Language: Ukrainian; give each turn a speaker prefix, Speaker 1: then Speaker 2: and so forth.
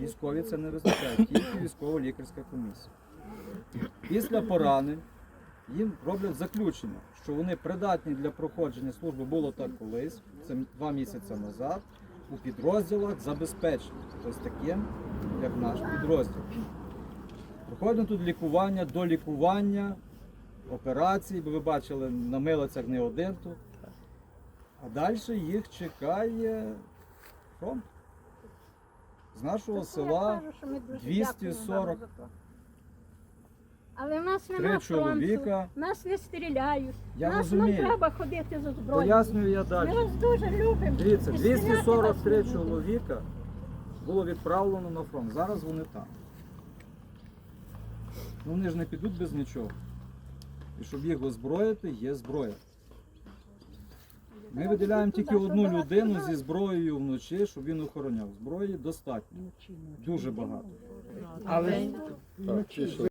Speaker 1: Військові це не визначають, тільки військово-лікарська комісія. Після поранень їм роблять заключення, що вони придатні для проходження служби було так колись, це два місяці назад, у підрозділах забезпечені. Ось таким, як наш підрозділ. Проходимо тут лікування, до лікування, операції, бо ви бачили на милицях не один тут. А далі їх чекає фронт. З нашого села 240
Speaker 2: Але в нас
Speaker 1: чоловіка.
Speaker 2: нас не стріляють.
Speaker 1: Я
Speaker 2: нас
Speaker 1: розумію.
Speaker 2: не треба ходити за зброєю.
Speaker 1: Пояснюю я
Speaker 2: Ми
Speaker 1: далі.
Speaker 2: вас дуже любимо.
Speaker 1: Дивіться,
Speaker 2: І стріляти вас
Speaker 1: 243
Speaker 2: будемо.
Speaker 1: чоловіка було відправлено на фронт. Зараз вони там. Ну вони ж не підуть без нічого. І щоб їх озброїти, є зброя. Ми виділяємо тільки одну людину зі зброєю вночі, щоб він охороняв. Зброї достатньо. Дуже багато.
Speaker 3: Але